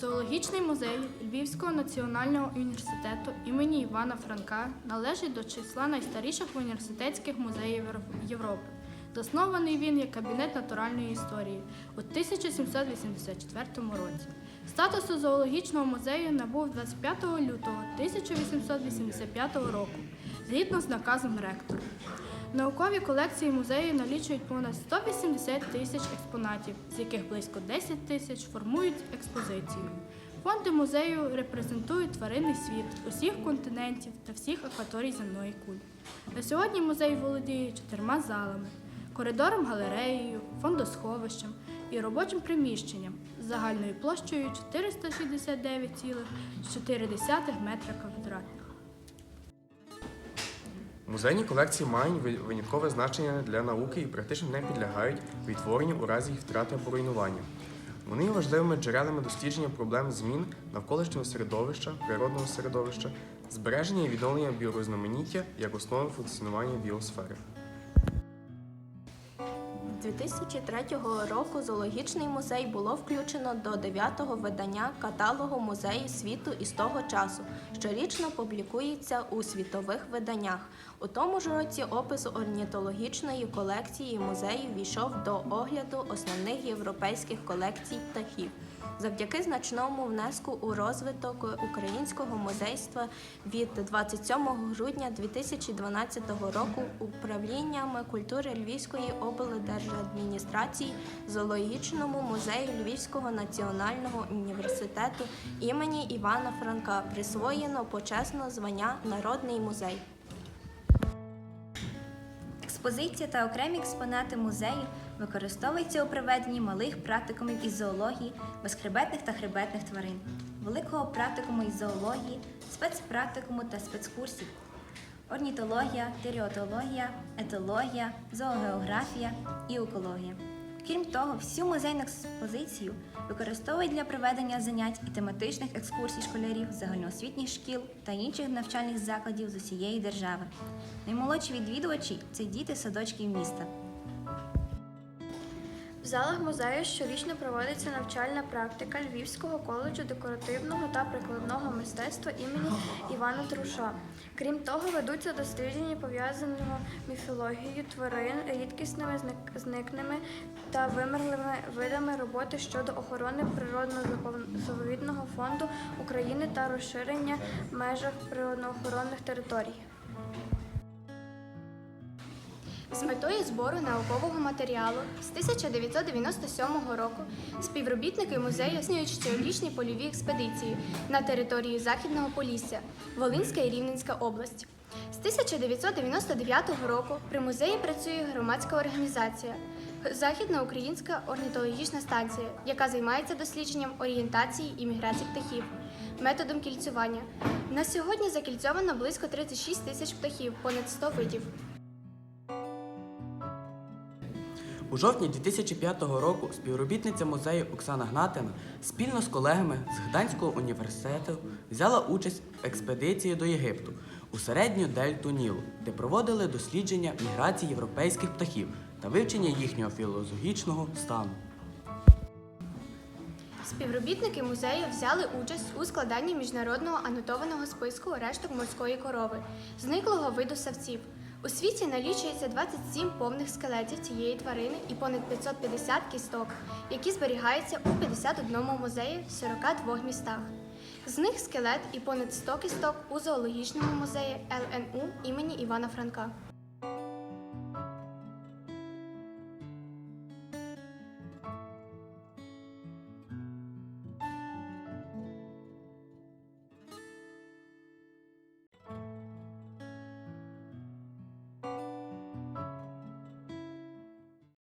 Зоологічний музей Львівського національного університету імені Івана Франка належить до числа найстаріших університетських музеїв Європи. Заснований він як кабінет натуральної історії у 1784 році. Статусу зоологічного музею набув 25 лютого 1885 року згідно з наказом ректора. Наукові колекції музею налічують понад 180 тисяч експонатів, з яких близько 10 тисяч формують експозицію. Фонди музею репрезентують тваринний світ усіх континентів та всіх акваторій земної кулі. На сьогодні музей володіє чотирма залами, коридором галереєю, фондосховищем і робочим приміщенням з загальною площею 469,4 метра квадратних. Музейні колекції мають виняткове значення для науки і практично не підлягають відтворенню у разі їх втрати або руйнування. Вони є важливими джерелами дослідження проблем змін навколишнього середовища, природного середовища, збереження і відновлення біорозноманіття як основи функціонування біосфери. З 2003 року зоологічний музей було включено до 9-го видання каталогу музеїв світу із того часу. Щорічно публікується у світових виданнях. У тому ж році опис орнітологічної колекції музею війшов до огляду основних європейських колекцій птахів. Завдяки значному внеску у розвиток українського музейства від 27 грудня 2012 року управліннями культури Львівської облдержадміністрації зоологічному музею Львівського національного університету імені Івана Франка присвоєно почесне звання Народний музей. Експозиція та окремі експонати музею використовуються у проведенні малих практикумів із зоології, безхребетних та хребетних тварин, великого практикуму із зоології, спецпрактикуму та спецкурсів, орнітологія, теріотологія, етологія, зоогеографія і екологія. Крім того, всю музейну експозицію використовують для проведення занять і тематичних екскурсій школярів загальноосвітніх шкіл та інших навчальних закладів з усієї держави. Наймолодші відвідувачі це діти садочків міста. Залах музею щорічно проводиться навчальна практика Львівського коледжу декоративного та прикладного мистецтва імені Івана Труша. Крім того, ведуться дослідження пов'язаного міфологією тварин, рідкісними зникними та вимерлими видами роботи щодо охорони природного заповідного фонду України та розширення межах природоохоронних територій. З метою збору наукового матеріалу з 1997 року співробітники музею здійснюють щорічні польові експедиції на території Західного Полісся, Волинська і Рівненська область. З 1999 року при музеї працює громадська організація Західна Українська орнітологічна станція, яка займається дослідженням орієнтації і міграції птахів, методом кільцювання. На сьогодні закільцьовано близько 36 тисяч птахів, понад 100 видів. Жовтні 2005 року співробітниця музею Оксана Гнатина спільно з колегами з Гданського університету взяла участь в експедиції до Єгипту у середню дельту Нілу, де проводили дослідження міграції європейських птахів та вивчення їхнього філозофічного стану. Співробітники музею взяли участь у складанні міжнародного анотованого списку решток морської корови, зниклого виду савців. У світі налічується 27 повних скелетів цієї тварини і понад 550 кісток, які зберігаються у 51 музеї в 42 містах. З них скелет і понад 100 кісток у зоологічному музеї ЛНУ імені Івана Франка.